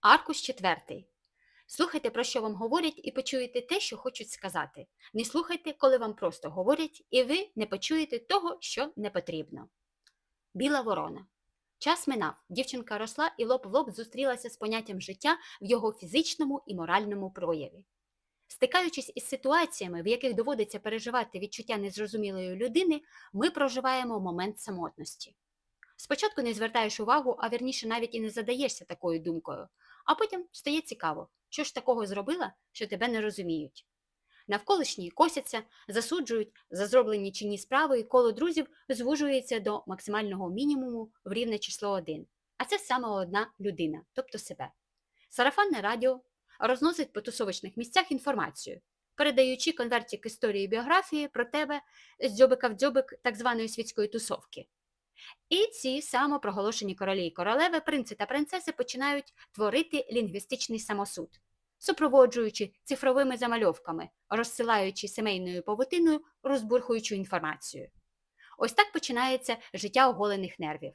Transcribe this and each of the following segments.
Аркуш четвертий. Слухайте, про що вам говорять, і почуєте те, що хочуть сказати. Не слухайте, коли вам просто говорять, і ви не почуєте того, що не потрібно. Біла ворона. Час минав. Дівчинка росла і лоб в лоб зустрілася з поняттям життя в його фізичному і моральному прояві. Стикаючись із ситуаціями, в яких доводиться переживати відчуття незрозумілої людини, ми проживаємо момент самотності. Спочатку не звертаєш увагу, а вірніше навіть і не задаєшся такою думкою, а потім стає цікаво, що ж такого зробила, що тебе не розуміють. Навколишні косяться, засуджують за зроблені чи ні справи, і коло друзів звужується до максимального мінімуму в рівне число 1. А це саме одна людина, тобто себе. Сарафанне радіо розносить по тусовочних місцях інформацію, передаючи конвертик історії біографії про тебе з дзьобика в дзьобик так званої світської тусовки. І ці самопроголошені королі і королеви, принци та принцеси починають творити лінгвістичний самосуд, супроводжуючи цифровими замальовками, розсилаючи сімейною павутиною розбурхуючу інформацію. Ось так починається життя оголених нервів.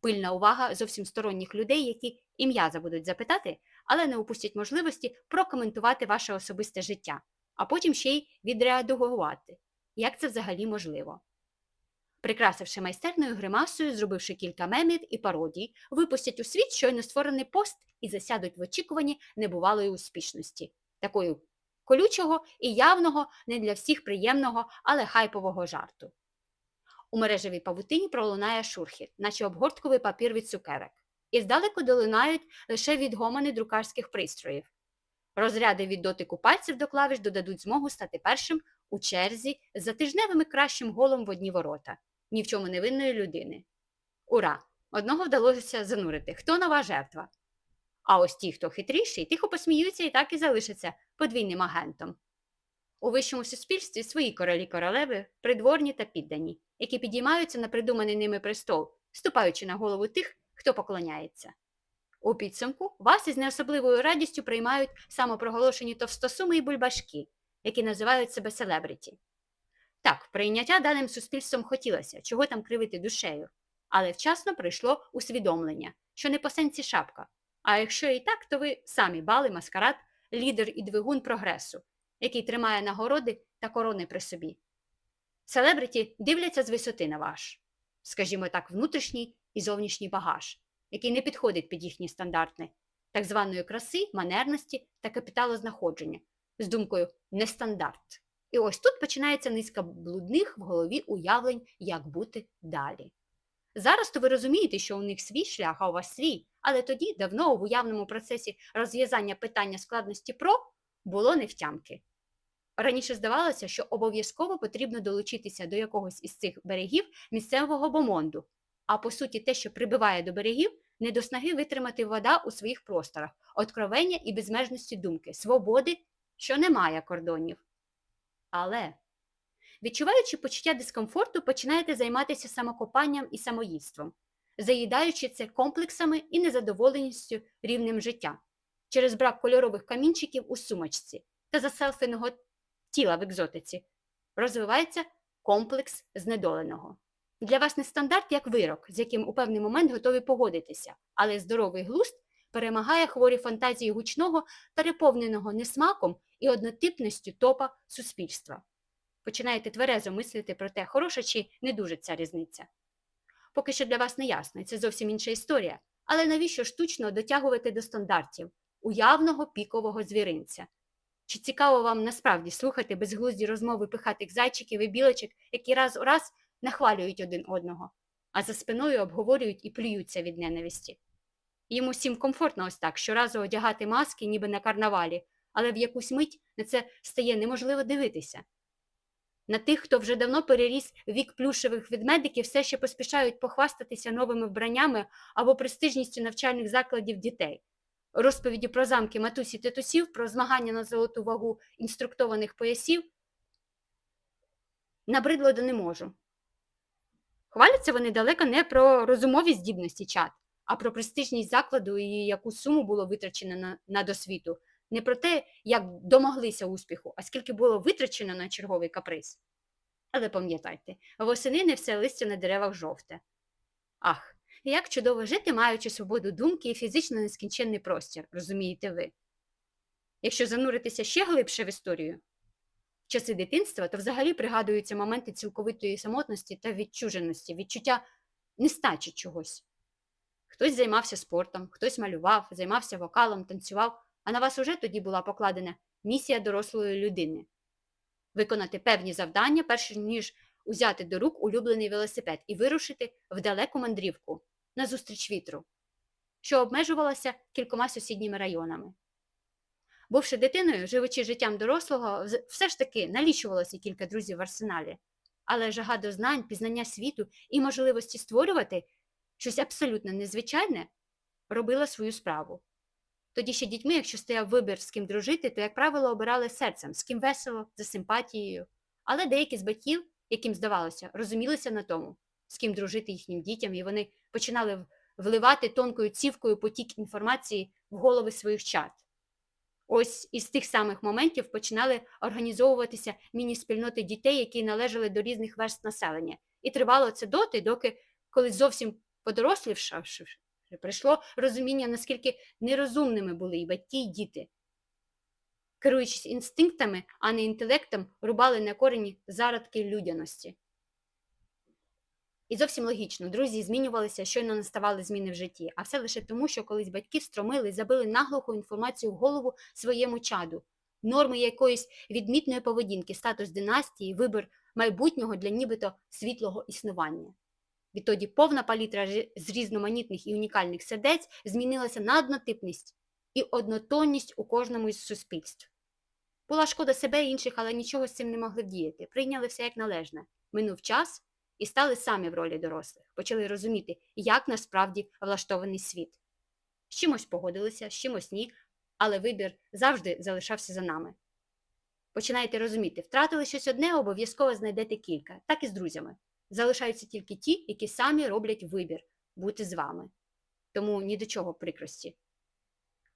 Пильна увага зовсім сторонніх людей, які ім'я забудуть запитати, але не упустять можливості прокоментувати ваше особисте життя, а потім ще й відреагувати, як це взагалі можливо. Прикрасивши майстерною гримасою, зробивши кілька мемів і пародій, випустять у світ щойно створений пост і засядуть в очікуванні небувалої успішності, такої колючого і явного, не для всіх приємного, але хайпового жарту. У мережевій павутині пролунає шурхіт, наче обгортковий папір від цукерок, і здалеку долинають лише відгомони друкарських пристроїв. Розряди від дотику пальців до клавіш додадуть змогу стати першим у черзі за тижневими кращим голом в одні ворота, ні в чому невинної людини. Ура! Одного вдалося занурити. Хто нова жертва? А ось ті, хто хитріший, тихо посміються і так і залишаться подвійним агентом. У вищому суспільстві свої королі королеви, придворні та піддані, які підіймаються на придуманий ними престол, ступаючи на голову тих, хто поклоняється. У підсумку вас із неособливою радістю приймають самопроголошені товстосуми і бульбашки, які називають себе селебриті. Так, прийняття даним суспільством хотілося, чого там кривити душею, але вчасно прийшло усвідомлення, що не по сенсі шапка. А якщо і так, то ви самі бали маскарад, лідер і двигун прогресу, який тримає нагороди та корони при собі. Селебриті дивляться з висоти на ваш, скажімо так, внутрішній і зовнішній багаж, який не підходить під їхні стандарти, так званої краси, манерності та капіталознаходження, з думкою нестандарт. І ось тут починається низка блудних в голові уявлень, як бути далі. Зараз то ви розумієте, що у них свій шлях, а у вас свій, але тоді давно в уявному процесі розв'язання питання складності про було невтямки. Раніше здавалося, що обов'язково потрібно долучитися до якогось із цих берегів місцевого бомонду, а по суті, те, що прибиває до берегів, не до снаги витримати вода у своїх просторах, откровення і безмежності думки, свободи, що немає кордонів. Але, відчуваючи почуття дискомфорту, починаєте займатися самокопанням і самоїдством, заїдаючи це комплексами і незадоволеністю рівнем життя через брак кольорових камінчиків у сумочці та заселфеного тіла в екзотиці, розвивається комплекс знедоленого. Для вас не стандарт як вирок, з яким у певний момент готові погодитися, але здоровий глузд перемагає хворі фантазії гучного, переповненого несмаком і однотипністю топа суспільства. Починаєте тверезо мислити про те, хороша чи не дуже ця різниця. Поки що для вас не ясно, це зовсім інша історія, але навіщо штучно дотягувати до стандартів уявного пікового звіринця? Чи цікаво вам насправді слухати безглузді розмови пихатих зайчиків і білочок, які раз у раз нахвалюють один одного, а за спиною обговорюють і плюються від ненависті? Їм усім комфортно ось так щоразу одягати маски, ніби на карнавалі, але в якусь мить на це стає неможливо дивитися. На тих, хто вже давно переріс вік плюшевих ведмедиків, все ще поспішають похвастатися новими вбраннями або престижністю навчальних закладів дітей, розповіді про замки матусі тетусів, про змагання на золоту вагу інструктованих поясів. Набридло да не можу. Хваляться вони далеко не про розумові здібності чат, а про престижність закладу і яку суму було витрачено на, на досвіту. Не про те, як домоглися успіху, а скільки було витрачено на черговий каприз. Але пам'ятайте, восени не все листя на деревах жовте. Ах, Як чудово жити, маючи свободу думки і фізично нескінченний простір, розумієте ви? Якщо зануритися ще глибше в історію, в часи дитинства, то взагалі пригадуються моменти цілковитої самотності та відчуженості, відчуття нестачі чогось. Хтось займався спортом, хтось малював, займався вокалом, танцював, а на вас уже тоді була покладена місія дорослої людини виконати певні завдання, перш ніж узяти до рук улюблений велосипед і вирушити в далеку мандрівку назустріч вітру, що обмежувалася кількома сусідніми районами. Бувши дитиною, живучи життям дорослого, все ж таки налічувалося кілька друзів в арсеналі, але жага до знань, пізнання світу і можливості створювати щось абсолютно незвичайне робила свою справу. Тоді ще дітьми, якщо стояв вибір, з ким дружити, то, як правило, обирали серцем, з ким весело, за симпатією. Але деякі з батьків, яким здавалося, розумілися на тому, з ким дружити їхнім дітям, і вони починали вливати тонкою цівкою потік інформації в голови своїх чад. Ось із тих самих моментів починали організовуватися міні-спільноти дітей, які належали до різних верст населення. І тривало це доти, доки, коли зовсім подорослівшавши, прийшло розуміння, наскільки нерозумними були і батьки, і діти. Керуючись інстинктами, а не інтелектом, рубали на корені зародки людяності. І зовсім логічно, друзі змінювалися, щойно наставали зміни в житті, а все лише тому, що колись батьки встромили і забили наглуху інформацію в голову своєму чаду, норми якоїсь відмітної поведінки, статус династії, вибір майбутнього для нібито світлого існування. Відтоді повна палітра з різноманітних і унікальних сердець змінилася на однотипність і однотонність у кожному із суспільств. Була шкода себе і інших, але нічого з цим не могли вдіяти. Прийняли все як належне. Минув час і стали самі в ролі дорослих. Почали розуміти, як насправді влаштований світ. З чимось погодилися, з чимось ні, але вибір завжди залишався за нами. Починаєте розуміти, втратили щось одне, обов'язково знайдете кілька, так і з друзями. Залишаються тільки ті, які самі роблять вибір бути з вами. Тому ні до чого прикрості.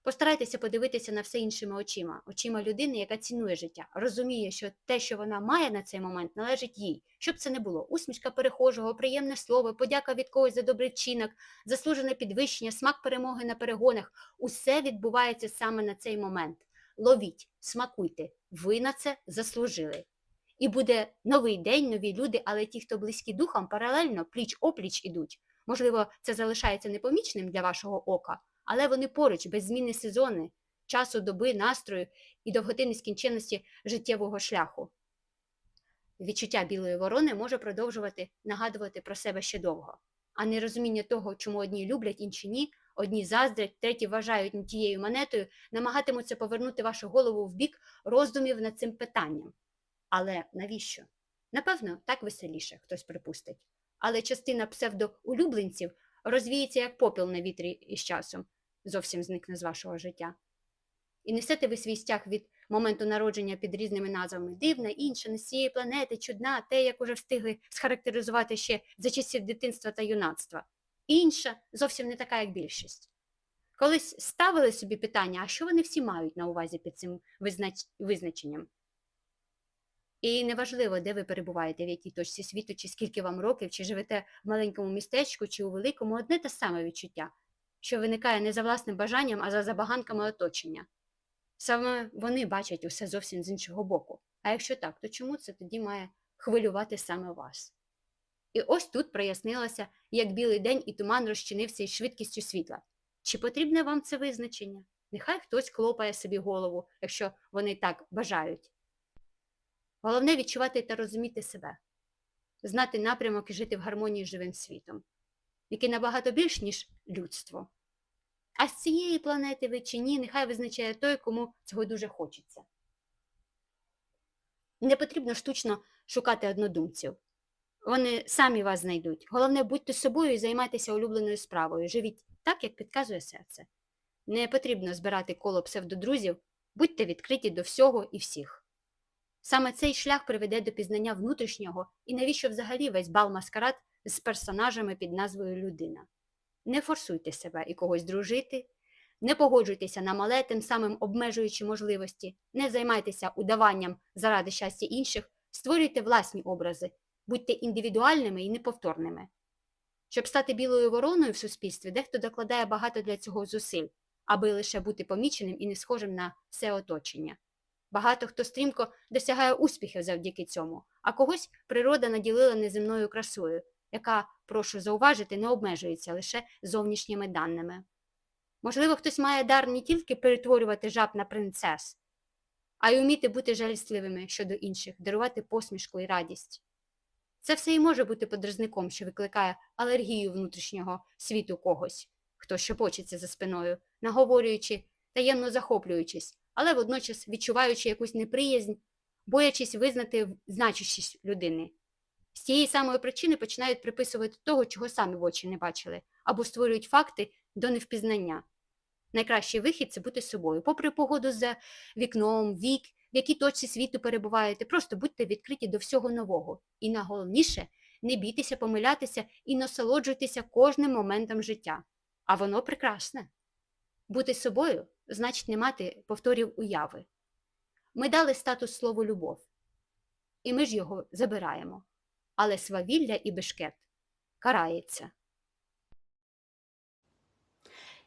Постарайтеся подивитися на все іншими очима, очима людини, яка цінує життя, розуміє, що те, що вона має на цей момент, належить їй, щоб це не було усмішка перехожого, приємне слово, подяка від когось за добрий вчинок, заслужене підвищення, смак перемоги на перегонах. Усе відбувається саме на цей момент. Ловіть, смакуйте, ви на це заслужили. І буде новий день, нові люди, але ті, хто близькі духом, паралельно пліч опліч ідуть. Можливо, це залишається непомічним для вашого ока, але вони поруч, без зміни сезони, часу доби, настрою і довготи нескінченності життєвого шляху. Відчуття білої ворони може продовжувати нагадувати про себе ще довго, а нерозуміння того, чому одні люблять, інші ні, одні заздрять, треті вважають не тією монетою, намагатимуться повернути вашу голову в бік роздумів над цим питанням. Але навіщо? Напевно, так веселіше, хтось припустить. Але частина псевдоулюбленців розвіється як попіл на вітрі із часом, зовсім зникне з вашого життя. І несете ви свій стяг від моменту народження під різними назвами дивна, інша, не з цієї планети, чудна, те, як уже встигли схарактеризувати ще за часів дитинства та юнацтва. Інша зовсім не така, як більшість. Колись ставили собі питання, а що вони всі мають на увазі під цим визнач... визначенням? І неважливо, де ви перебуваєте, в якій точці світу, чи скільки вам років, чи живете в маленькому містечку, чи у великому, одне те саме відчуття, що виникає не за власним бажанням, а за забаганками оточення. Саме вони бачать усе зовсім з іншого боку. А якщо так, то чому це тоді має хвилювати саме вас? І ось тут прояснилося, як білий день і туман розчинився із швидкістю світла. Чи потрібне вам це визначення? Нехай хтось хлопає собі голову, якщо вони так бажають. Головне відчувати та розуміти себе, знати напрямок і жити в гармонії з живим світом, який набагато більш, ніж людство. А з цієї планети ви чи ні, нехай визначає той, кому цього дуже хочеться. Не потрібно штучно шукати однодумців. Вони самі вас знайдуть. Головне, будьте собою і займайтеся улюбленою справою. Живіть так, як підказує серце. Не потрібно збирати коло псевдодрузів, будьте відкриті до всього і всіх. Саме цей шлях приведе до пізнання внутрішнього і навіщо взагалі весь бал маскарад з персонажами під назвою людина. Не форсуйте себе і когось дружити, не погоджуйтеся на мале, тим самим обмежуючи можливості, не займайтеся удаванням заради щастя інших, створюйте власні образи, будьте індивідуальними і неповторними. Щоб стати білою вороною в суспільстві, дехто докладає багато для цього зусиль, аби лише бути поміченим і не схожим на все оточення. Багато хто стрімко досягає успіхів завдяки цьому, а когось природа наділила неземною красою, яка, прошу зауважити, не обмежується лише зовнішніми даними. Можливо, хтось має дар не тільки перетворювати жаб на принцес, а й уміти бути жалісливими щодо інших, дарувати посмішку і радість. Це все і може бути подразником, що викликає алергію внутрішнього світу когось, хто щепочеться за спиною, наговорюючи, таємно захоплюючись, але водночас відчуваючи якусь неприязнь, боячись визнати значущість людини. З цієї самої причини починають приписувати того, чого самі в очі не бачили, або створюють факти до невпізнання. Найкращий вихід це бути собою, попри погоду за вікном, вік, в якій точці світу перебуваєте, просто будьте відкриті до всього нового. І найголовніше не бійтеся помилятися і насолоджуйтеся кожним моментом життя. А воно прекрасне. Бути собою значить не мати повторів уяви. Ми дали статус слову любов, і ми ж його забираємо. Але свавілля і бешкет карається.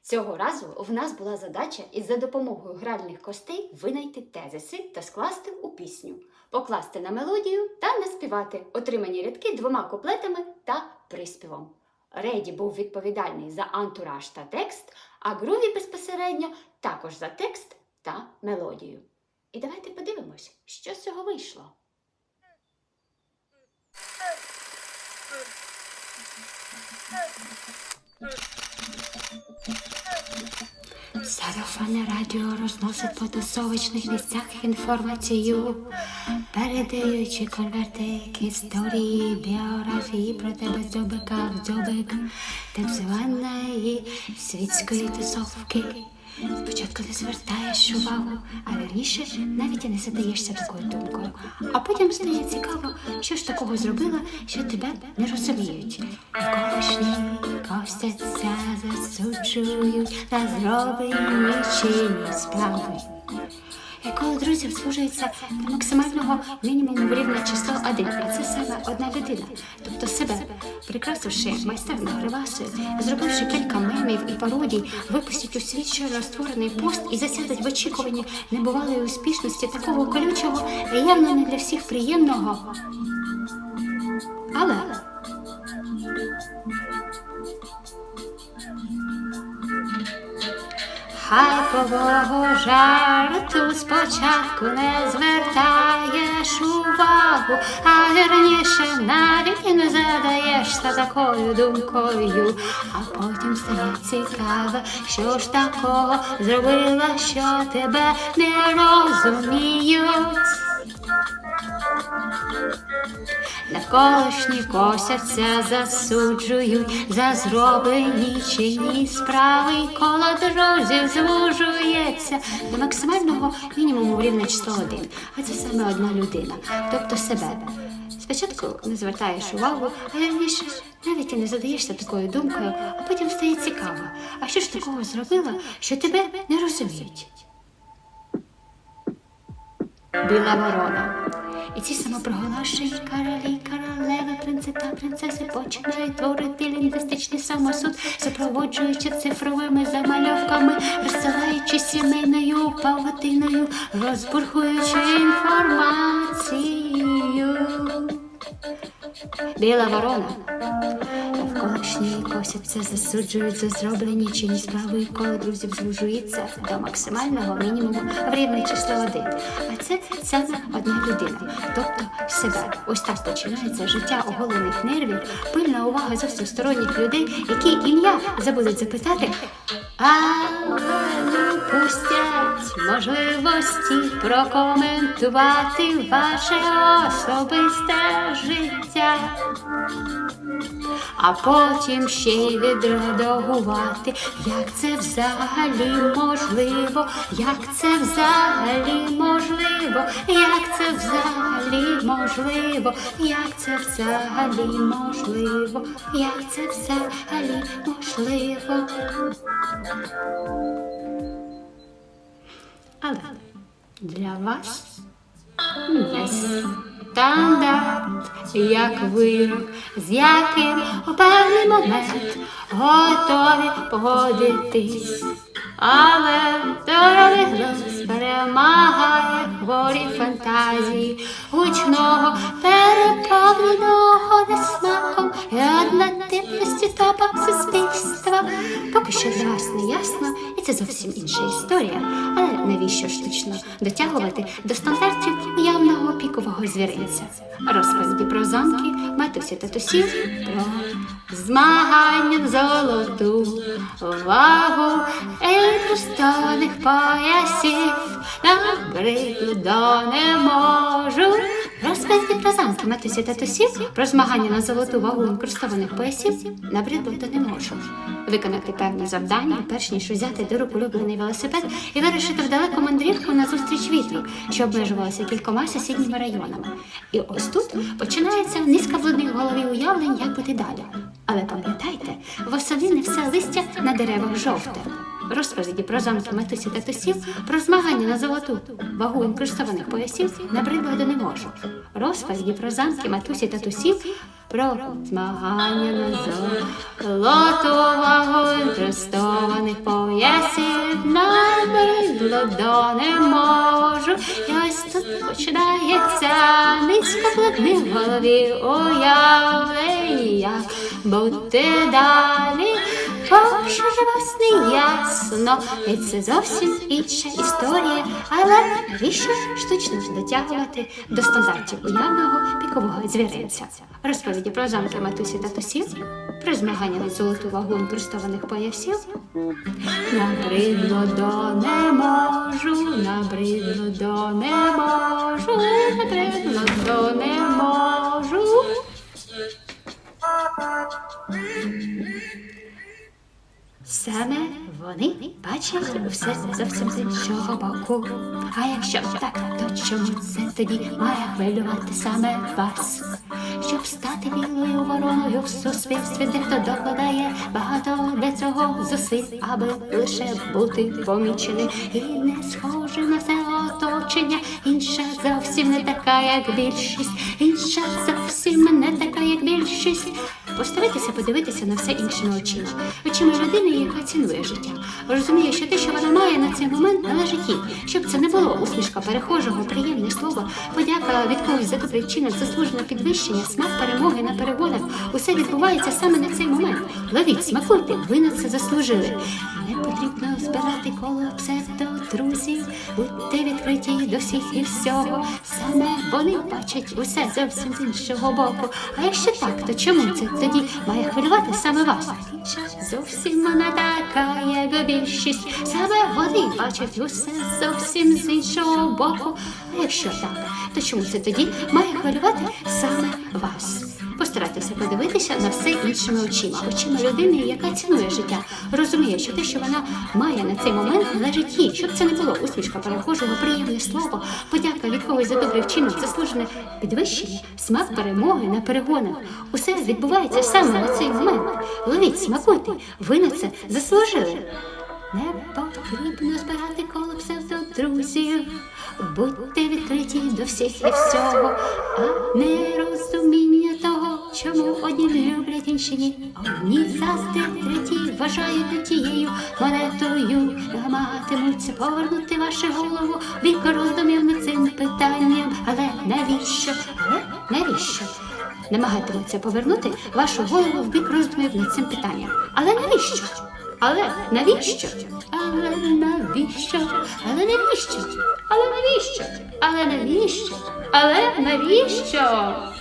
Цього разу в нас була задача із за допомогою гральних костей винайти тезиси та скласти у пісню, покласти на мелодію та наспівати отримані рядки двома куплетами та приспівом. Реді був відповідальний за антураж та текст, а Груві безпосередньо також за текст та мелодію. І давайте подивимось, що з цього вийшло. Сарафанне радіо розносить по тусовочних місцях інформацію, передаючи конвертик історії, біографії про тебе дзьобика в дзьобик, так званої світської тусовки. Спочатку не звертаєш увагу, а вірніше навіть і не задаєшся такою думкою. А потім стає цікаво, що ж такого зробила, що тебе не розуміють. Колишні костяться, засуджують на зроблені чинні справи. Коли друзів звужується до максимального мінімуму рівне число один, і це саме одна людина, тобто себе, прикрасивши майстерно гривасою, зробивши кілька мемів і пародій, випустять у світ щойно створений пост і засядуть в очікуванні небувалої успішності такого колючого явно не для всіх приємного. Але Хай повагу жарту спочатку не звертаєш увагу, а верніше навіть і не задаєшся такою думкою, а потім стає цікаво, що ж такого зробила, що тебе не розуміють. Навколишні косяться, засуджують за зроблені чинні справи. Коло друзів звужується до максимального мінімуму в рівне число один. А це саме одна людина, тобто себе. Спочатку не звертаєш увагу, а раніше навіть і не задаєшся такою думкою, а потім стає цікаво. А що ж такого зробила, що тебе не розуміють? Біла ворона. І ці самопроголошені королі, королеви, принци та принцеси починають творити лінгвістичний самосуд, супроводжуючи цифровими замальовками, розсилаючи сімейною павутиною, розбурхуючи інформацію. Біла ворона. Навколишні косяться, засуджують за зроблені чинні справи, і коло друзів звужується до максимального мінімуму в рівне число один. А це саме одна людина, тобто себе. Ось так починається життя оголених нервів, пильна увага зовсім сторонніх людей, які ім'я забудуть запитати, але не пустять можливості прокоментувати ваше особисте життя. А потім ще й відредагувати, як це взагалі можливо, як це взагалі можливо, як це взагалі можливо, як це взагалі можливо, як це взагалі можливо. Але для вас не стандарт, як вирок, з яким у певний момент готові погодитись. Але глузд перемагає хворі фантазії гучного, Поки що для не ясно, і це зовсім інша історія. Але навіщо штучно дотягувати до стандартів уявного пікового звіринця? Розповіді про замки, матусі та тусів, про змагання в золоту, вагу інкрустованих поясів, набридло до не можу. Розповіді про замки матусі та тусів, про змагання на золоту вагу інкрустованих поясів, набридло не можу. Виконати певні завдання, перш ніж взяти до рук улюблений велосипед і вирушити в далеку мандрівку на зустріч вітру, що обмежувалася кількома сусідніми районами. І ось тут починається низка блудних голові уявлень, як бути далі. Але пам'ятайте, восени не все листя на деревах жовте. Розповіді про замки та тусів, про змагання на золоту вагу інкрустованих поясів набридло до не можу. Розповіді про замки матусі та тусів, про змагання на золоту вагу інкрустованих поясів набридло не можу. І ось тут починається низько блудних в голові уявлень, бути далі. Ж вас не ясно, і це зовсім інша історія, але навіщо штучно дотягувати до стандартів уявного пікового звіринця? Розповіді про замки матусі та тусів, про змагання на золоту вагу інкрустованих поясів. Набридло до не можу, набридло до не можу, набридло до не можу. Саме вони бачать все зовсім з іншого боку. А якщо так, то чому це тоді має хвилювати саме вас? Щоб стати білою вороною в суспільстві, дехто докладає багато для цього зусиль, аби лише бути поміченим і не схожим на все оточення. Інша зовсім не така, як більшість, інша зовсім не така, як більшість. Постарайтеся подивитися на все іншими очима, очима людини, яка цінує життя. Розуміє, що те, що вона має на цей момент, належить їй, щоб це не було усмішка перехожого, приємне слово, подяка від когось за добрий вчинок, заслужене підвищення, смак перемоги на перегонах. Усе відбувається саме на цей момент. Ловіть, смакуйте, ви на це заслужили. Не потрібно збирати коло псевдо друзів, будьте відкриті до всіх і всього. Саме вони бачать усе зовсім з іншого боку. А якщо так, то чому це тоді має хвилювати саме вас? Зовсім вона така, як більшість. Саме вони бачать усе зовсім з іншого боку. А якщо так, то чому це тоді має хвилювати саме вас? Постарайтеся подивитися на все іншими очима, очима людини, яка цінує життя, розуміє, що те, що вона має на цей момент, належить їй, щоб це не було усмішка перехожого, приємне слово, подяка від когось за добрий вчинок, заслужене підвищення, смак перемоги на перегонах. Усе відбувається саме на цей момент. Ловіть, смакуйте, ви на це заслужили. Не потрібно збирати коло псевдодрузів, будьте відкриті до всіх і всього, а не розуміння того, чому одні люблять інші ні. Одні заздрять, треті вважають тією монетою, намагатимуться повернути вашу голову від роздумів над цим питанням. Але навіщо? Але навіщо? Намагатимуться повернути вашу голову в бік роздумів над цим питанням. Але навіщо? Але навіщо? Але навіщо? Але навіщо? Але навіщо? Але навіщо? Але навіщо?